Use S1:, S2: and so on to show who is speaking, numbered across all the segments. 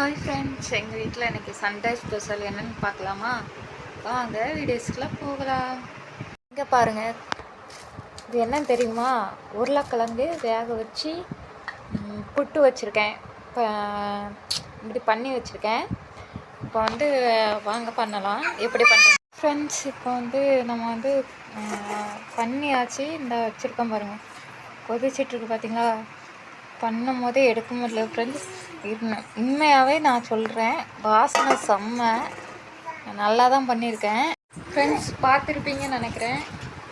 S1: Hi friends எங்கள் வீட்டில் எனக்கு சண்டே ஸ்பெஷல் என்னன்னு பார்க்கலாமா? வாங்க வீடியோஸ்க்குலாம் போகலாம். இங்கே பாருங்கள் இது என்னன்னு தெரியுமா? உருளைக்கிழங்கு வேக வச்சு புட்டு வச்சுருக்கேன். இப்போ இப்படி பண்ணி வச்சுருக்கேன். இப்போ வந்து வாங்க பண்ணலாம். எப்படி பண்ணுறோம் ஃப்ரெண்ட்ஸ் இப்போ வந்து நம்ம வந்து பண்ணியாச்சு. இந்த வச்சுருக்கோம் பாருங்கள் கொதிச்சிட்ருக்கு பார்த்தீங்களா பண்ணும் போதே எடுக்க முடியல ஃப்ரெண்ட்ஸ் உண்மையாகவே நான் சொல்கிறேன் வாசனை செம்ம. நல்லா தான் பண்ணியிருக்கேன். ஃப்ரெண்ட்ஸ் பார்த்துருப்பீங்கன்னு நினைக்கிறேன்.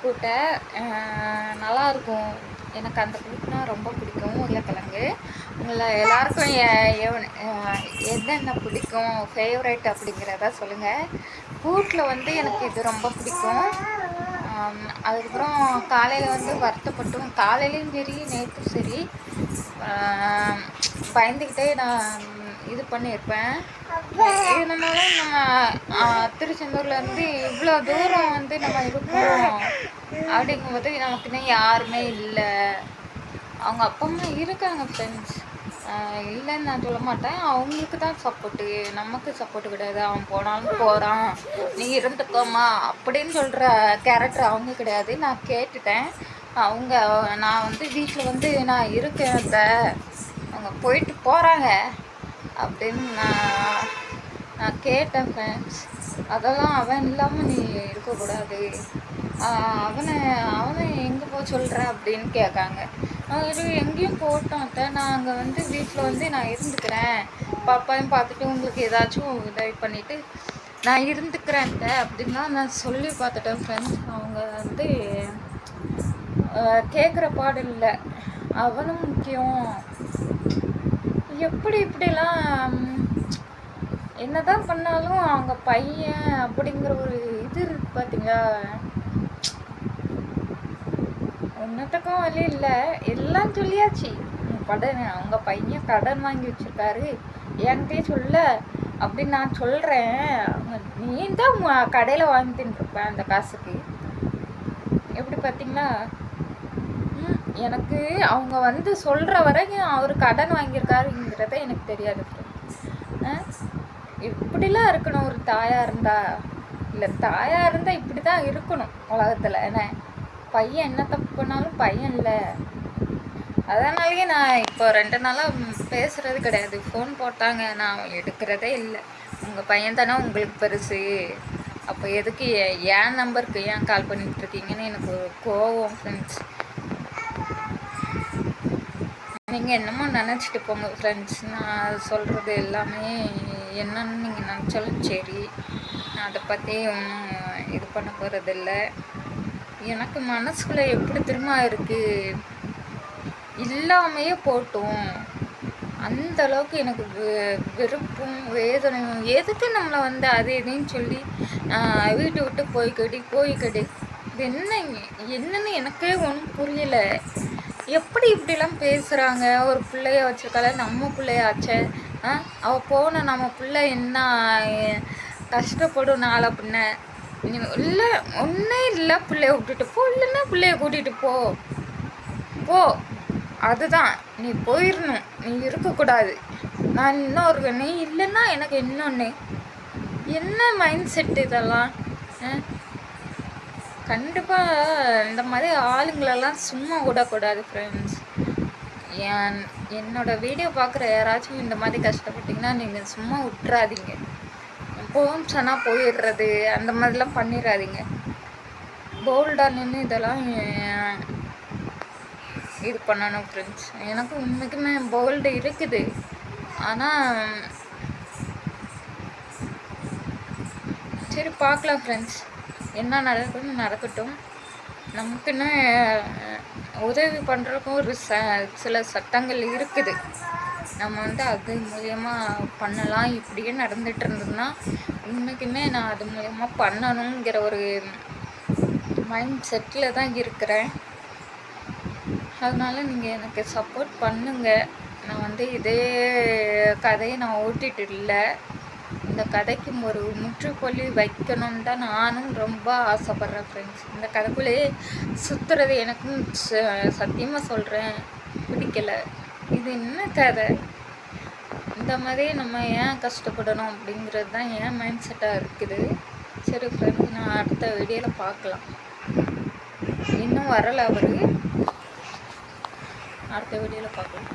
S1: கூட்டை நல்லாயிருக்கும். எனக்கு அந்த கூட்டுனா ரொம்ப பிடிக்கும் உருளைக்கிழங்கு. உங்களை எல்லாருக்கும் என்னென்ன பிடிக்கும் ஃபேவரட் அப்படிங்கிறத சொல்லுங்கள் கூட்டில் வந்து எனக்கு இது ரொம்ப பிடிக்கும். அதுக்கப்புறம் காலையில் வந்து வருத்தப்பட்டும். காலையிலையும் சரி நேற்றும் சரி. பயந்துக்கிட்டே நான் இது பண்ணியிருப்பேன். இதனால நம்ம திருச்செந்தூர்லேருந்து இவ்வளோ தூரம் வந்து நம்ம இருக்கோம் அப்படிங்கும்போது நமக்குன்னு யாருமே இல்லை. அவங்க அப்பா அம்மா இருக்காங்க ஃப்ரெண்ட்ஸ் இல்லைன்னு நான் சொல்ல மாட்டேன். அவங்களுக்கு தான் சப்போர்ட்டு நமக்கு சப்போர்ட் கிடையாது. அவன் போனாலும் போகிறான் நீ இருந்துக்கோமா அப்படின்னு சொல்கிற கேரக்டர் அவங்க கிடையாது. நான் கேட்டுட்டேன். அவங்க நான் வந்து வீட்டில் வந்து நான் இருக்கேன் அந்த அவங்க போயிட்டு போகிறாங்க அப்படின்னு நான் நான் கேட்டேன் ஃப்ரெண்ட்ஸ் அதெல்லாம் அவன் இல்லாமல் நீ இருக்கக்கூடாது. அவனை அவன் சொல்கிற அப்படின்னு கேட்காங்க. இது எங்கேயும் போட்டோம் அத்தை. நான் அங்கே வந்து வீட்டில் வந்து நான் இருந்துக்கிறேன். பாப்பாவையும் பார்த்துட்டு உங்களுக்கு ஏதாச்சும் உதவி பண்ணிவிட்டு நான் இருந்துக்கிறேன் அப்படின்லாம் நான் சொல்லி பார்த்துட்டேன் ஃப்ரெண்ட்ஸ் அவங்க வந்து கேட்குற பாடு இல்லை அவனும் முக்கியம். எப்படி இப்படிலாம் என்னதான் பண்ணாலும் அவங்க பையன் அப்படிங்கிற ஒரு இது இருக்கு பார்த்தீங்களா ஒன்றத்துக்கும் வழி இல்லை. எல்லாம் சொல்லியாச்சு. உம் கடன் அவங்க பையன் கடன் வாங்கி வச்சிருக்காரு. என்கிட்டயே சொல்ல அப்படின்னு நான் சொல்கிறேன் நீ தான் கடையில் வாங்கி தின்னுருப்பேன் அந்த காசுக்கு. எப்படி பார்த்தீங்கன்னா ம், எனக்கு அவங்க வந்து சொல்கிற வரைக்கும் அவர் கடன் வாங்கியிருக்காருங்கிறத எனக்கு தெரியாது ஆ? இப்படிலாம் இருக்கணும் ஒரு தாயாக இருந்தா. இல்லை தாயாக இருந்தால் இப்படி தான் இருக்கணும் உலகத்தில் என்ன? பையன் என்ன தப்பு பண்ணாலும் பையன் இல்லை. அதனாலேயே நான் இப்போ ரெண்டு நாளாக பேசுகிறது கிடையாது. ஃபோன் போட்டாங்க. நான் எடுக்கிறதே இல்லை. உங்கள் பையன் தானே உங்களுக்கு பெருசு. அப்போ எதுக்கு எ- என் நம்பருக்கு ஏன் கால் பண்ணிட்டு இருக்கீங்கன்னு எனக்கு ஒரு கோவம் ஃப்ரெண்ட்ஸ் நீங்கள் என்னமோ நினச்சிட்டு போங்க ஃப்ரெண்ட்ஸ் நான் சொல்கிறது எல்லாமே என்னன்னு நீங்கள் நினச்சாலும் சரி. நான் அதை பற்றி ஒன்றும் இது பண்ண போகிறதில்ல எனக்கு மனசுக்குள்ளே எப்படி திரும்ப இருக்குது இல்லாமையே போட்டோம். அந்த அளவுக்கு எனக்கு வெறுப்பும் வேதனையும் எதுக்கு நம்மளை வந்து அது இதுன்னு சொல்லி வீட்டை விட்டு போய் கடி போய் கடி இது என்ன என்னன்னு எனக்கே ஒன்றும் புரியலை. எப்படி இப்படிலாம் பேசுகிறாங்க ஒரு பிள்ளைய வச்சிருக்கால நம்ம பிள்ளையாச்சே. ஆ அவள் போன நம்ம பிள்ளை என்ன கஷ்டப்படும் நாளை பின்ன. இல்லை ஒன்றே இல்லை பிள்ளைய விட்டுட்டு போ. இல்லைன்னா பிள்ளைய கூட்டிகிட்டு போ. போ. அதுதான். நீ போயிடணும் நீ இருக்கக்கூடாது. நான் இன்னொரு நீ இல்லைன்னா எனக்கு இன்னொன்று என்ன மைண்ட் செட் இதெல்லாம்? கண்டிப்பாக இந்த மாதிரி ஆளுங்களெல்லாம் சும்மா விடக்கூடாது ஃப்ரெண்ட்ஸ் என் என்னோட வீடியோ பார்க்குற யாராச்சும் இந்த மாதிரி கஷ்டப்பட்டீங்கன்னா நீங்கள் சும்மா விட்டுறாதீங்க. போகும் சொன்னால் போயிடுறது அந்த மாதிரிலாம் பண்ணிடாதீங்க போல்டாக நின்று இதெல்லாம் இது பண்ணணும் ஃப்ரெண்ட்ஸ் எனக்கு உண்மைக்குமே போல்டு இருக்குது. ஆனால் சரி பார்க்கலாம் ஃப்ரெண்ட்ஸ் என்ன நடக்குதுன்னு நடக்கட்டும். நமக்குன்னு உதவி பண்ணுறதுக்கும் ஒரு ச சில சட்டங்கள் இருக்குது. நம்ம வந்து அது மூலயமா பண்ணலாம். இப்படியே நடந்துட்டு இருந்ததுன்னா உண்மைக்குமே நான் அது மூலயமா பண்ணணுங்கிற ஒரு மைண்ட் செட்டில் தான் இருக்கிறேன். அதனால் நீங்கள் எனக்கு சப்போர்ட் பண்ணுங்க. நான் வந்து இதே கதையை நான் ஓட்டிட்டு இல்லை. இந்த கதைக்கு ஒரு முற்றுப்புள்ளி வைக்கணும்னு தான் நானும் ரொம்ப ஆசைப்பட்றேன் ஃப்ரெண்ட்ஸ் இந்த கதைக்குள்ளேயே சுற்றுறது எனக்கும் சத்தியமாக சொல்கிறேன் பிடிக்கல. இது என்ன கதை? இந்த மாதிரி நம்ம ஏன் கஷ்டப்படணும் அப்படிங்கிறது தான் ஏன் மைண்ட் செட்டாக இருக்குது. சரி ஃப்ரெண்ட்ஸ் நான் அடுத்த வீடியோவில் பார்க்கலாம். இன்னும் வரலை அவர். அடுத்த வீடியோவில் பார்க்கலாம்.